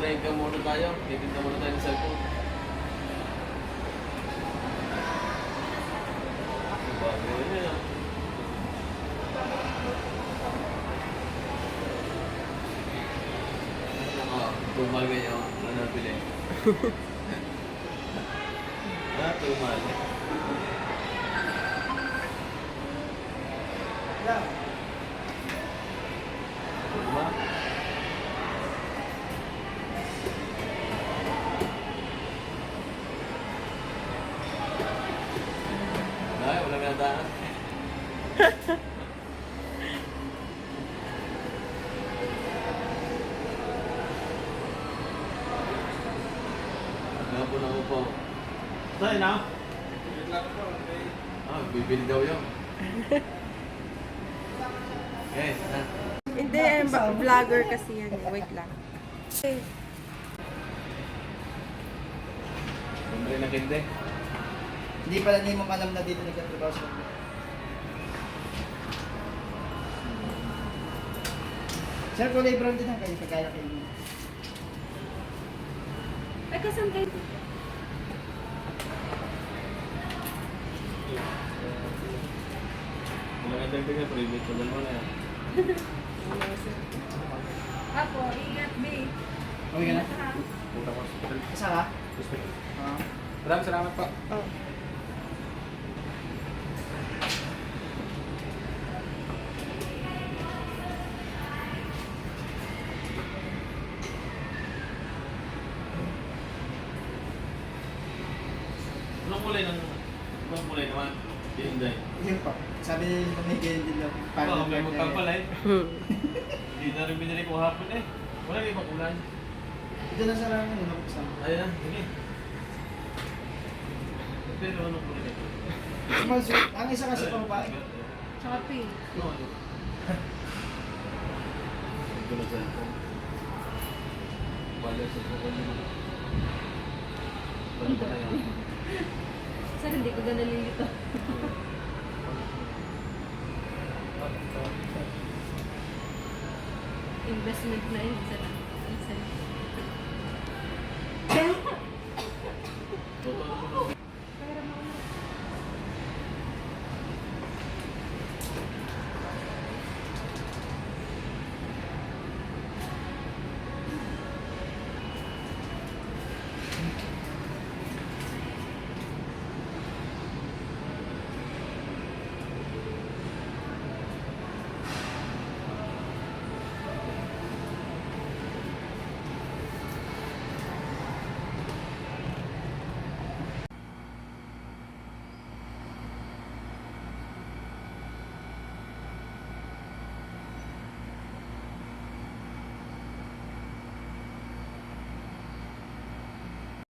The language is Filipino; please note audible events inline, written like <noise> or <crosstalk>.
Mag-try ka muna tayo. Titinda muna tayo ng cellphone. Bagay na yan. Ah, tumal ganyan. Ano pili? <laughs> ah, tumal. Tumal. Ay, wala nga daan. Ngapon ako po. Tayo na? Ah, bibili daw yun. Okay, na. Hindi, eh, ba- vlogger kasi yan. eh. Wait lang. Okay. Bumili na kinde. Hindi pala ni mo alam na dito nagtatrabaho sa Sir, kulay brown din ang kayo kagaya kayo. Ay, kasan kayo? Dagdag na private sa dalawa na. Apo, ingat, babe. Okay ka na? Punta ko. Isa ka? Ah. Maraming salamat po. Oh. Anong kulay ng... Anong kulay naman? Hindi. Yun po. Sabi nila may ganyan din daw. Oo, may magkang pala eh. Hmm. <laughs> Hindi na rin binili ko hapon eh. Wala may ibang kulay. Ito na sa lang yung nabuksan. Ayun na, sige. Pero anong kulay nito? Small suit. Ang isa kasi pang babae. Tsaka pink. No, ano? Ito na cellphone. Bala sa cellphone mo. Bala pa Sir, hindi ko ganun lilito. Investment na yun, sir. Sir.